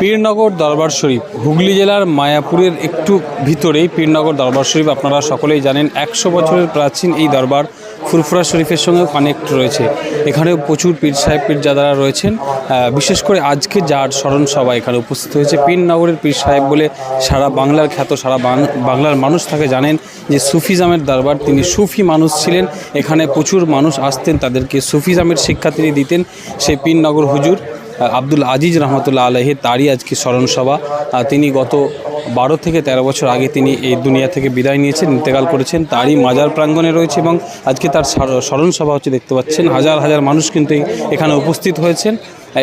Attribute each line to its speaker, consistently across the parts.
Speaker 1: পীরনগর দরবার শরীফ, হুগলি জেলার মায়াপুরের একটু ভিতরেই পীরনগর দরবার শরীফ। আপনারা সকলেই জানেন, একশো বছরের প্রাচীন এই দরবার ফুরফুরা শরীফের সঙ্গে কানেক্ট রয়েছে। এখানেও প্রচুর পীর সাহেব, পীরজাদারা রয়েছেন। বিশেষ করে আজকে যার স্মরণ সভা এখানে উপস্থিত হয়েছে, পীরনগরের পীর সাহেব বলে সারা বাংলার খ্যাত, সারা বাংলার মানুষ তাকে জানেন যে সুফিজামের দরবার। তিনি সুফি মানুষ ছিলেন, এখানে প্রচুর মানুষ আসতেন তাদেরকে সুফিজামের শিক্ষা তিনি দিতেন। সেই পীরনগর হুজুর আব্দুল আজিজ রহমতুল্লাহ আলহে তারই আজকে স্মরণসভা। তিনি গত বারো থেকে তেরো বছর আগে তিনি এই দুনিয়া থেকে বিদায় নিয়েছেন, ইন্তেকাল করেছেন। তারই মাজার প্রাঙ্গণে রয়েছে এবং আজকে তার স্মরণসভা স্মরণ সভা হচ্ছে দেখতে পাচ্ছেন। হাজার হাজার মানুষ কিন্তু এখানে উপস্থিত হয়েছেন।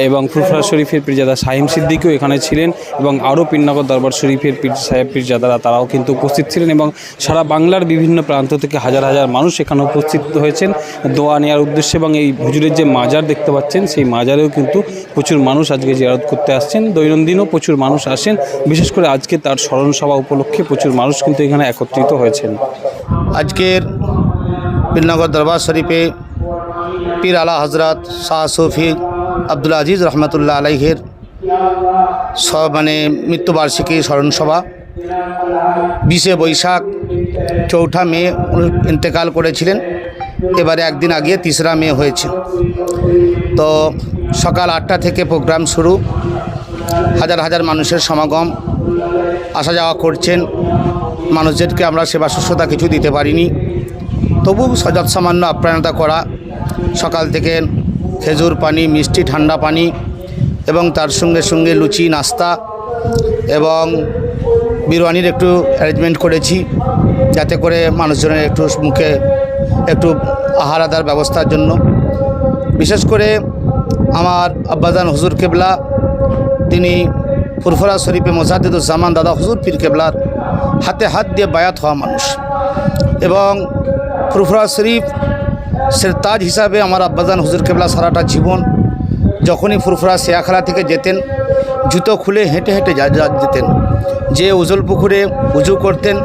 Speaker 1: এবং ফুরফুরা শরীফের পীরজাদা শাহিম সিদ্দিকিও এখানে ছিলেন এবং আরও পীরনগর দরবার শরীফের পীর সাহেব পীরজাদারা তারাও কিন্তু উপস্থিত ছিলেন এবং সারা বাংলার বিভিন্ন প্রান্ত থেকে হাজার হাজার মানুষ এখানে উপস্থিত হয়েছেন। দোয়া নেওয়ার উদ্দেশ্যে এবং এই হুজুরের যে মাজার দেখতে পাচ্ছেন, সেই মাজারেও কিন্তু প্রচুর মানুষ আজকে জিয়ারত করতে আসছেন। দৈনন্দিনও প্রচুর মানুষ আসেন। বিশেষ করে আজকে তার স্মরণ সভা উপলক্ষে প্রচুর মানুষ কিন্তু এখানে একত্রিত হয়েছেন।
Speaker 2: আজকের পীরনগর দরবার শরীফে পীর আলা হজরত শাহ সফি আব্দুল আজিজ রহমতুল্লাহ আলাইহের সব মানে মৃত্যুবার্ষিকী স্মরণসভা। বিশে বৈশাখ চৌঠা মে ইন্তেকাল করেছিলেন। এবারে একদিন আগে তিসরা মে হয়েছে। তো সকাল আটটা থেকে প্রোগ্রাম শুরু। হাজার হাজার মানুষের সমাগম। আসা যাওয়া করছেন। মানুষদেরকে আমরা সেবা শুশ্রূষা কিছু দিতে পারিনি। তবু সযৎ সামান্য আপ্যায়নতা করা। সকাল থেকে খেজুর পানি, মিষ্টি, ঠান্ডা পানি এবং তার সঙ্গে সঙ্গে লুচি, নাস্তা এবং বিরিয়ানির একটু অ্যারেঞ্জমেন্ট করেছি যাতে করে মানুষজনের একটু মুখে একটু আহার আদার ব্যবস্থার জন্য। বিশেষ করে আমার আব্বাজান হুজুর কেবলা, তিনি ফুরফুরা শরীফে মোজাদ্দুজ্জামান দাদা হুজুর পীর কেবলার হাতে হাত দিয়ে বায়াত হওয়া মানুষ এবং ফুরফুরা শরীফ সেরতাজ হিসাবে আমার আব্বাজান হুজুর কেবলা সারাটা জীবন যখনই ফুরফুরা শেয়াখালা থেকে যেতেন, জুতো খুলে হেঁটে হেঁটে যা যেতেন। যে উজল পুকুরে উজু করতেন,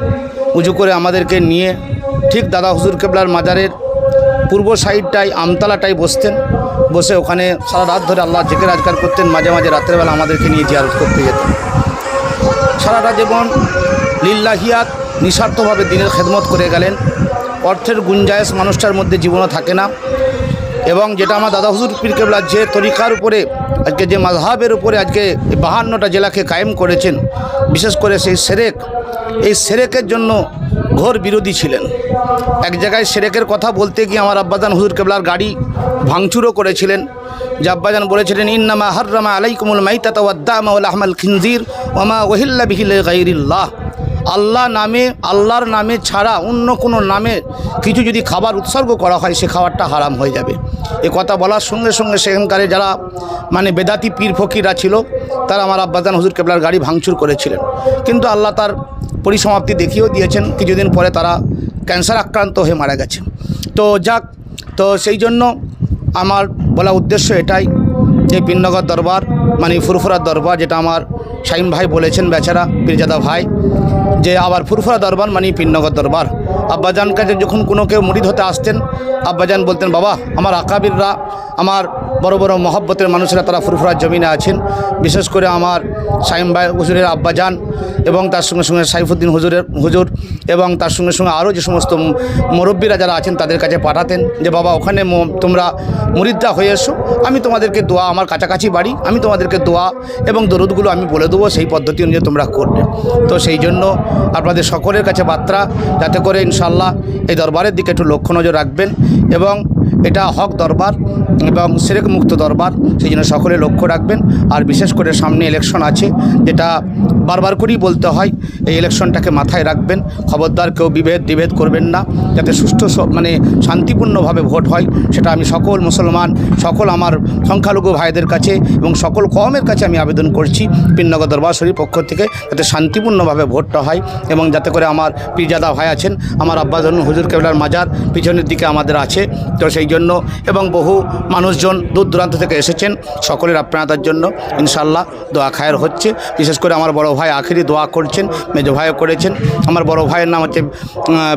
Speaker 2: উজু করে আমাদেরকে নিয়ে ঠিক দাদা হুজুর কেবলার মাজারের পূর্ব সাইডটায়, আমতলাটায় বসতেন। বসে ওখানে সারা রাত ধরে আল্লাহ জেকের আজকার করতেন, মাঝে মাঝে রাত্রেবেলা আমাদেরকে নিয়ে জিয়ারত করতে যেতেন। সারাটা জীবন লিল্লাহিয়াত নিঃস্বার্থভাবে দিনের খেদমত করে গেলেন। অর্থের গুঞ্জায়েশ মানুষটার মধ্যে জীবনও থাকে না। এবং যেটা আমার দাদা হুজুর পীর কেবলা যে তরিকার উপরে আজকে যে মাযহাবের উপরে আজকে বাহান্নটা জেলাকে কায়েম করেছেন, বিশেষ করে সেই সেরেক, এই সেরেকের জন্য ঘোর বিরোধী ছিলেন। এক জায়গায় সেরেকের কথা বলতে গিয়ে আমার আব্বাজান হুজুর কেবলার গাড়ি ভাঙচুরও করেছিলেন, যে আব্বাজান বলেছিলেন, ইন্নামা হাররামা আলাইকুমুল মাইতাতা ওয়াদ্দামা ওয়াল আহমাল খিনজির ওয়ামা ওয়াহিল্লা বিহিল গাইরিল্লাহ আল্লাহ নামে, আল্লাহর নামে ছাড়া অন্য কোনো নামে কিছু যদি খাবার উৎসর্গ করা হয়, সে খাবারটা হারাম হয়ে যাবে। এ কথা বলার সঙ্গে সঙ্গে সেখানকারে যারা মানে বেদাতি পীর ফকিররা ছিল, তারা আমার আব্বাজান হুজুর কেবলার গাড়ি ভাঙচুর করেছিলেন। কিন্তু আল্লাহ তার পরিসমাপ্তি দেখিয়েও দিয়েছেন, কিছুদিন পরে তারা ক্যান্সার আক্রান্ত হয়ে মারা গেছে। তো যাক, তো সেই জন্য আমার বলা উদ্দেশ্য এটাই যে পিননগর দরবার মানে ফুরফুরার দরবার, যেটা আমার শাহিন ভাই বলেছেন, বেচারা, পীরজাদা ভাই যে আবার ফুরফুরা দরবার মানে পিন্নগর দরবার। আব্বাজান কাছে যখন কোনো কেউ মুরিদ হতে আসতেন, আব্বাজান বলতেন, বাবা, আমার আকাবিররা, আমার বড় বড় মহব্বতের মানুষেরা তারা ফুরফুরার জমিনে আছেন। বিশেষ করে আমার সাইম ভাই হুজুরের আব্বাজান এবং তার সঙ্গে সঙ্গে সাইফুদ্দিন হুজুরের হুজুর এবং তার সঙ্গে সঙ্গে আরও যে সমস্ত মুরব্বীরা যারা আছেন তাদের কাছে পাঠাতেন যে, বাবা, ওখানে তোমরা মুরিদরা হয়ে এসো। আমি তোমাদেরকে দোয়া, আমার কাছাকাছি বাড়ি, আমি তোমাদেরকে দোয়া এবং দরুদগুলো আমি বলে দেবো, সেই পদ্ধতি অনুযায়ী তোমরা করবে। তো সেই জন্য আপনাদের সকলের কাছে বার্তা, যাতে করে ইনশাল্লাহ এই দরবারের দিকে একটু লক্ষ্য নজর রাখবেন এবং এটা হক দরবার এবং সেরেক মুক্ত দরবার, সেই জন্য সকলে লক্ষ্য রাখবেন। আর বিশেষ করে সামনে ইলেকশন আছে, যেটা বারবার করেই বলতে হয়, এই ইলেকশনটাকে মাথায় রাখবেন। খবরদার কেউ বিভেদ বিভেদ করবেন না, যাতে সুষ্ঠু মানে শান্তিপূর্ণভাবে ভোট হয়, সেটা আমি সকল মুসলমান, সকল আমার সংখ্যালঘু ভাইদের কাছে এবং সকল কমের কাছে আমি আবেদন করছি, পিননগর দরবার শরীর পক্ষ থেকে যাতে শান্তিপূর্ণভাবে ভোটটা হয় এবং যাতে করে আমার পীরজাদা ভাই আছেন, আমার আব্বাজন হুজুর কেবলার মাজার পিছনের দিকে আমাদের আছে। তো সেই জন্য এবং বহু মানুষজন দূর দূরান্ত থেকে এসেছেন। সকলের আপনাদের জন্য ইনশাল্লাহ দোয়া খায়ের হচ্ছে। বিশেষ করে আমার বড় ভাই আখিরি দোয়া করছেন, মেজো ভাইও করেছেন। আমার বড় ভাইয়ের নাম হচ্ছে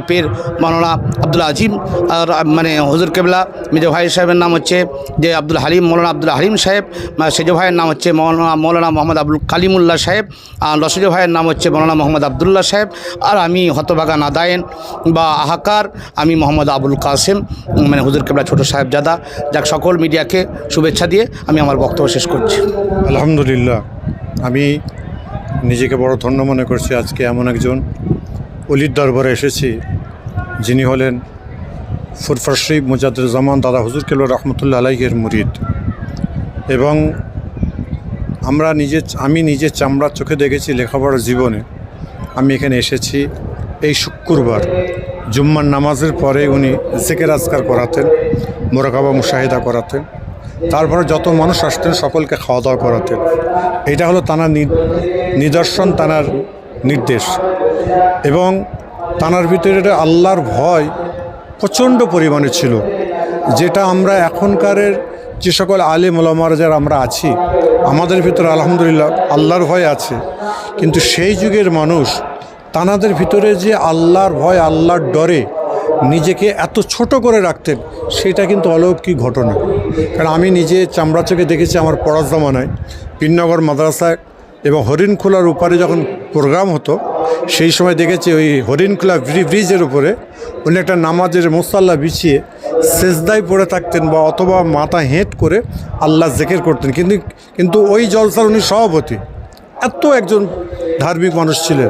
Speaker 2: পীর মাওলানা আব্দুল আজিম। আর মানে হজুর কেবলা, মেজো ভাই সাহেবের নাম হচ্ছে যে আব্দুল হালিম মৌলানা আব্দুল হালিম সাহেব। সেজো ভাইয়ের নাম হচ্ছে মৌলানা মৌলানা মোহাম্মদ আব্দুল কালিমুল্লাহ সাহেব। আর লসজো ভাইয়ের নাম হচ্ছে মৌলানা মোহাম্মদ আবদুল্লাহ সাহেব। আর আমি হতবাগা নাদায়েন বা আহাকার, আমি মোহাম্মদ আবুল কাসেম মানে হুজুর কেবলা ছোটো সাহেবজাদা, যাক সকল মিডিয়াকে শুভেচ্ছা দিয়ে আমি আমার বক্তব্য শেষ করছি।
Speaker 3: আলহামদুলিল্লাহ, আমি নিজেকে বড় ধন্য মনে করছি আজকে এমন একজন অলির দরবারে এসেছি, যিনি হলেন ফুরফর শরীফ মুজাদুজ্জামান দাদা হুজুর কেল রহমতুল্লা আলাইহের মুরিদ। এবং আমরা নিজে, আমি নিজে চামড়ার চোখে দেখেছি লেখাপড়ার জীবনে। আমি এখানে এসেছি এই শুক্রবার। জুম্মার নামাজের পরে উনি জেকের আজকার করাতেন, মোরাকাবা মুশাহিদা করাতেন, তারপরে যত মানুষ আসতেন সকলকে খাওয়া দাওয়া করাতেন। এটা হলো তানার নিদর্শন, তানার নির্দেশ। এবং তানার ভিতরে আল্লাহর ভয় প্রচণ্ড পরিমাণে ছিল, যেটা আমরা এখনকারের যে সকল আলেম ওলামার যারা আমরা আছি, আমাদের ভিতরে আলহামদুলিল্লাহ আল্লাহর ভয় আছে। কিন্তু সেই যুগের মানুষ তানাদের ভিতরে যে আল্লাহর ভয়, আল্লাহর ডরে নিজেকে এত ছোট করে রাখতেন, সেটা কিন্তু অলৌকিক ঘটনা। কারণ আমি নিজে চামড়া চোখে দেখেছি আমার পড়ার জমানায়, পীরনগর মাদ্রাসায় এবং হরিণখোলার উপরে যখন প্রোগ্রাম হতো, সেই সময় দেখেছি ওই হরিণখোলা ব্রি- ব্রিজের উপরে উনি একটা নামাজের মোসাল্লা বিছিয়ে সেজদায় পড়ে থাকতেন বা অথবা মাথা হেঁট করে আল্লাহ জেকের করতেন। কিন্তু কিন্তু ওই জলসার উনি সভাপতি। এত একজন ধার্মিক মানুষ ছিলেন।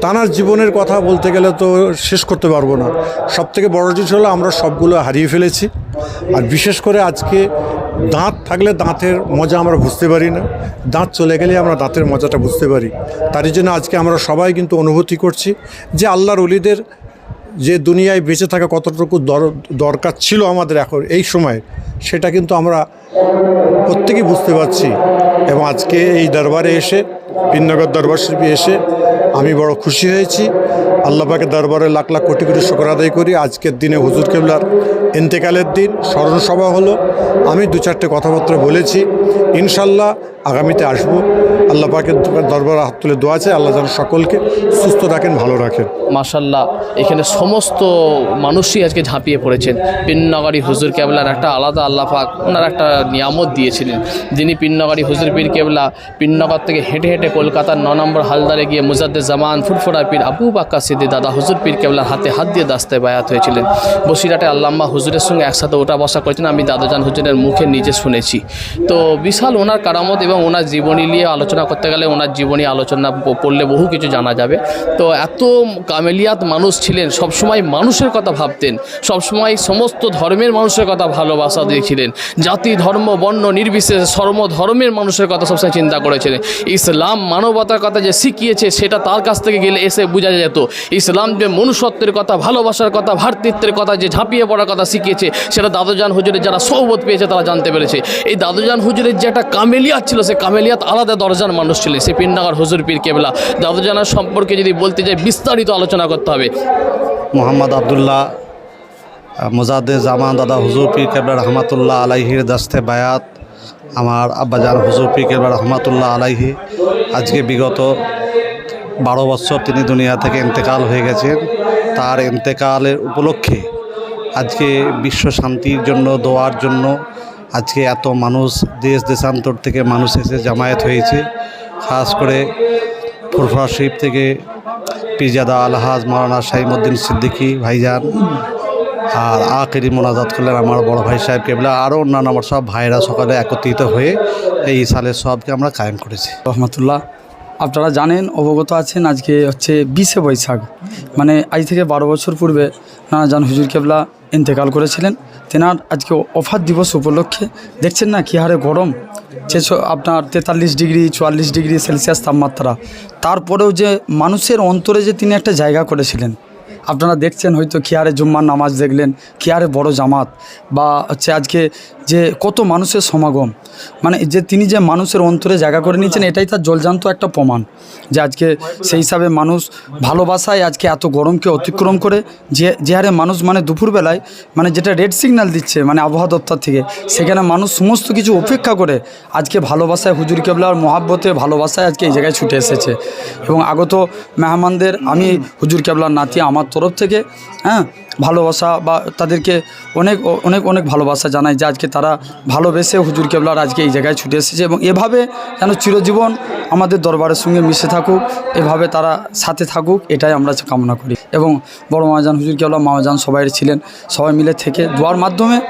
Speaker 3: তানার জীবনের কথা বলতে গেলে তো শেষ করতে পারব না। সব থেকে বড় জিনিস হলো আমরা সবগুলো হারিয়ে ফেলেছি। আর বিশেষ করে আজকে দাঁত থাকলে দাঁতের মজা আমরা বুঝতে পারি না। দাঁত চলে গেলে আমরা দাঁতের মজাটা বুঝতে পারি। তারই জন্য আজকে আমরা সবাই কিন্তু অনুভূতি করছি যে আল্লাহর অলিদের যে দুনিয়ায় বেঁচে থাকা কতটুকু দর- দরকার ছিল আমাদের এখন, এই সময়, সেটা কিন্তু আমরা প্রত্যেকেই বুঝতে পারছি। এবং আজকে এই দরবারে এসে পিননগর দরবার শিল্পী এসে আমি বড় খুশি হয়েছি। আল্লাহ পাকের দরবারে লাখ লাখ কোটি কোটি শুকর আদায় করি। আজকের দিনে হুজুর কেবলার ইন্তেকালের দিন স্মরণ সভা হলো। আমি দু চারটে কথাবার্তা বলেছি। ইনশাল্লাহ আগামীতে আসব। আল্লাহ পাকের দরবারে হাত তুলে দোয়া আছে আল্লাহ যেন সকলকে সুস্থ রাখেন, ভালো রাখেন।
Speaker 4: মাসাল্লাহ এখানে সমস্ত মানুষই আজকে ঝাঁপিয়ে পড়েছেন। পিন্নগরী হুজুর কেবলার একটা আলাদা আল্লাহ পাক ওনার একটা নিয়ামত দিয়েছিলেন। যিনি পিন্নগরী হুজুর পীর কেবলা পিন্নগর থেকে হেঁটে হেঁটে কলকাতার ন নম্বর হালদারে গিয়ে মুজাদ্দে জামান, ফুরফুরা পীর আবু বাক্কা সিদ্দি দাদা, হুজুর পীর কেবলার হাতে হাত দিয়ে দাস্তে বায়াত হয়েছিলেন। বসিরাটে আল্লাম্মা হুজুরের সঙ্গে একসাথে ওঠা বসা করেছেন আমি দাদাজান হুজুরের মুখে নিজে শুনেছি। তো বিশাল ওনার কারামত এবং ওনার জীবনী নিয়ে আলোচনা করতে গেলে ওনার জীবনী আলোচনা পড়লে বহু কিছু জানা যাবে। তো এত কামেলিয়াত মানুষ ছিলেন, সবসময় মানুষের কথা ভাবতেন, সবসময় সমস্ত ধর্মের মানুষের কথা ভালোবাসা দিয়েছিলেন, জাতি, ধর্ম, বর্ণ, নির্বিশেষে সর্ব ধর্মের মানুষের কথা সবসময় চিন্তা করেছিলেন। ইসলাম মানবতার কথা যে শিখিয়েছে, সেটা তার কাছ থেকে গেলে এসে বোঝা যেত। ইসলাম যে মনুষ্যত্বের কথা, ভালোবাসার কথা ভাতৃত্বের কথা, যে ঝাঁপিয়ে পড়ার কথা শিখিয়েছে, সেটা দাদুজান হুজুরের যারা সৌবত পেয়েছে, তারা জানতে পেরেছে। এই দাদুজান হুজুরের যে একটা কামেলিয়াত ছিল, সে কামেলিয়াত আলাদা দরজার মানুষ ছিলেন সে পিন্নাগার হুজুর পীর কেবলা। দাদুজানার সম্পর্কে যদি বলতে যাই, বিস্তারিত আলোচনা করতে হবে।
Speaker 5: মোহাম্মদ আবদুল্লাহ মোজাদ্দে জামান দাদা হুজুর পীর কেবলা রহমাতুল্লাহ আলাইহির দাস্তে বায়াত। আমার আব্বাজান হুজুর কেবলা রহমাতুল্লাহ আলাইহি। আজকে বিগত বারো বছর তিনি দুনিয়া থেকে ইন্তেকাল হয়ে গেছেন। তার ইন্তেকালের উপলক্ষে আজকে বিশ্ব শান্তির জন্য, দোয়ার জন্য আজকে এত মানুষ দেশ দেশান্তর থেকে মানুষ এসে জামায়াত হয়েছে। খাস করে ফুরফুরা শরীফ থেকে পিরজাদা আলহাজ মৌলানা শাহিমুদ্দিন সিদ্দিকী ভাইজান আর আখেরি মোনাজাত করলেন আমার বড় ভাই সাহেব কেবলা আরও অন্যান্য আমার সব ভাইরা সকালে একত্রিত হয়ে এই সালের সবকে আমরা কায়েম করেছি।
Speaker 6: রহমতুল্লাহ, আপনারা জানেন, অবগত আছেন, আজকে হচ্ছে বিশে বৈশাখ। মানে আজ থেকে বারো বছর পূর্বে নানা জান হুজুর কেবলা ইন্তেকাল করেছিলেন। তেনার আজকে অফার দিবস উপলক্ষে, দেখছেন না কী হারে গরম? ছেশো আপনার তেতাল্লিশ ডিগ্রি, চুয়াল্লিশ ডিগ্রি সেলসিয়াস তাপমাত্রা। তারপরেও যে মানুষের অন্তরে যে তিনি একটা জায়গা করেছিলেন আপনারা দেখছেন হয়তো খিয়ারে জুম্মার নামাজ দেখলেন খিয়ারে বড় জামাত বা হচ্ছে আজকে যে কত মানুষের সমাগম। মানে যে তিনি যে মানুষের অন্তরে জায়গা করে নিয়েছেন এটাই তার জলজান্ত একটা প্রমাণ। যে আজকে সেই হিসাবে মানুষ ভালোবাসায় আজকে এত গরমকে অতিক্রম করে যে যে হারে মানুষ মানে দুপুরবেলায় মানে যেটা রেড সিগন্যাল দিচ্ছে মানে আবহাওয়া দপ্তর থেকে সেখানে মানুষ সমস্ত কিছু অপেক্ষা করে আজকে ভালোবাসায় হুজুর কেবলার মহাব্বতে ভালোবাসায় আজকে এই জায়গায় ছুটে এসেছে। এবং আগত মেহমানদের আমি হুজুর কেবলার নাতি আমার তরফ থেকে হ্যাঁ ভালোবাসা বা তাদেরকে অনেক অনেক অনেক ভালোবাসা জানাই যে আজকে তারা ভালোবেসে হুজুর কেবলার আজকে এই জায়গায় ছুটে এসেছে এবং এভাবে যেন চিরজীবন আমাদের দরবারের সঙ্গে মিশে থাকুক, এভাবে তারা সাথে থাকুক, এটাই আমরা কামনা করি। এবং বড় মামাজান হুজুর কেবলা মামাজান সবাই ছিলেন, সবাই মিলে থেকে দোয়ার মাধ্যমে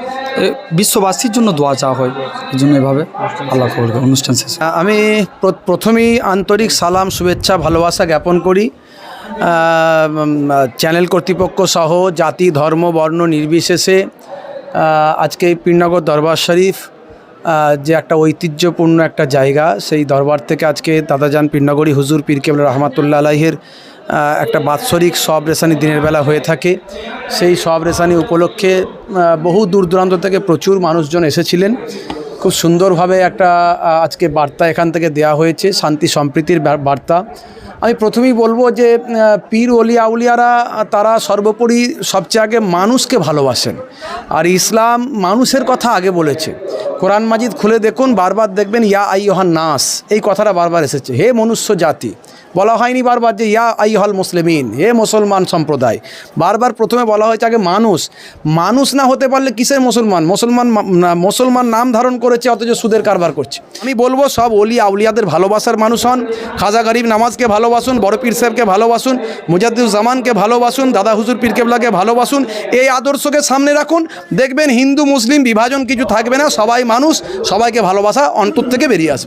Speaker 6: বিশ্ববাসীর জন্য দোয়া চাওয়া হয়। এই জন্য এভাবে আল্লাহ কবুল অনুষ্ঠান শেষ।
Speaker 7: আমি প্র- প্রথমেই আন্তরিক সালাম, শুভেচ্ছা, ভালোবাসা জ্ঞাপন করি। চ্যানেল কর্তৃপক্ষ সহ জাতি, ধর্ম, বর্ণ নির্বিশেষে আজকে পীরনগর দরবার শরীফ যে একটা ঐতিহ্যপূর্ণ একটা জায়গা, সেই দরবার থেকে আজকে দাদাজান পীরনগরী হুজুর পীর রহমাতুল্লা আলাহের একটা বাৎসরিক সব রেশানি দিনের বেলা হয়ে থাকে। সেই সব রেশানি উপলক্ষে বহু দূর দূরান্ত থেকে প্রচুর মানুষজন এসেছিলেন। খুব সুন্দরভাবে একটা আজকে বার্তা এখান থেকে দেয়া হয়েছে, শান্তি সম্প্রীতির বার্তা। আমি প্রথমেই বলব যে পীর অলিয়া আউলিয়ারা তারা সর্বোপরি সবচেয়ে আগে মানুষকে ভালোবাসেন। আর ইসলাম মানুষের কথা আগে বলেছে। কোরআন মাজিদ খুলে দেখুন, বারবার দেখবেন, ইয়া আইয়হান নাস, এই কথাটা বারবার এসেছে। হে মনুষ্য জাতি বলা হয়নি বারবার যে ইয়া আইহল মুসলিমিন, হে মুসলমান সম্প্রদায়। বারবার প্রথমে বলা হয়েছে আগে মানুষ। মানুষ না হতে পারলে কিসের মুসলমান? মুসলমান মুসলমান নাম ধারণ করেছে, অথচ সুদের কারবার করছে। আমি বলব, সব অলি আউলিয়াদের ভালোবাসার মানুষ হন। খাজা গরিব নামাজকে ভালোবাসুন, বড় পীর সাহেবকে ভালোবাসুন মুজাদ্দুজ্জামানকে ভালোবাসুন, দাদা হুজুর পীর কেবলাকে ভালোবাসুন। এই আদর্শকে সামনে রাখুন। দেখবেন হিন্দু, মুসলিম বিভাজন কিছু থাকবে না। সবাই মানুষ, সবাইকে ভালোবাসা অন্তর থেকে বেরিয়ে আসবে।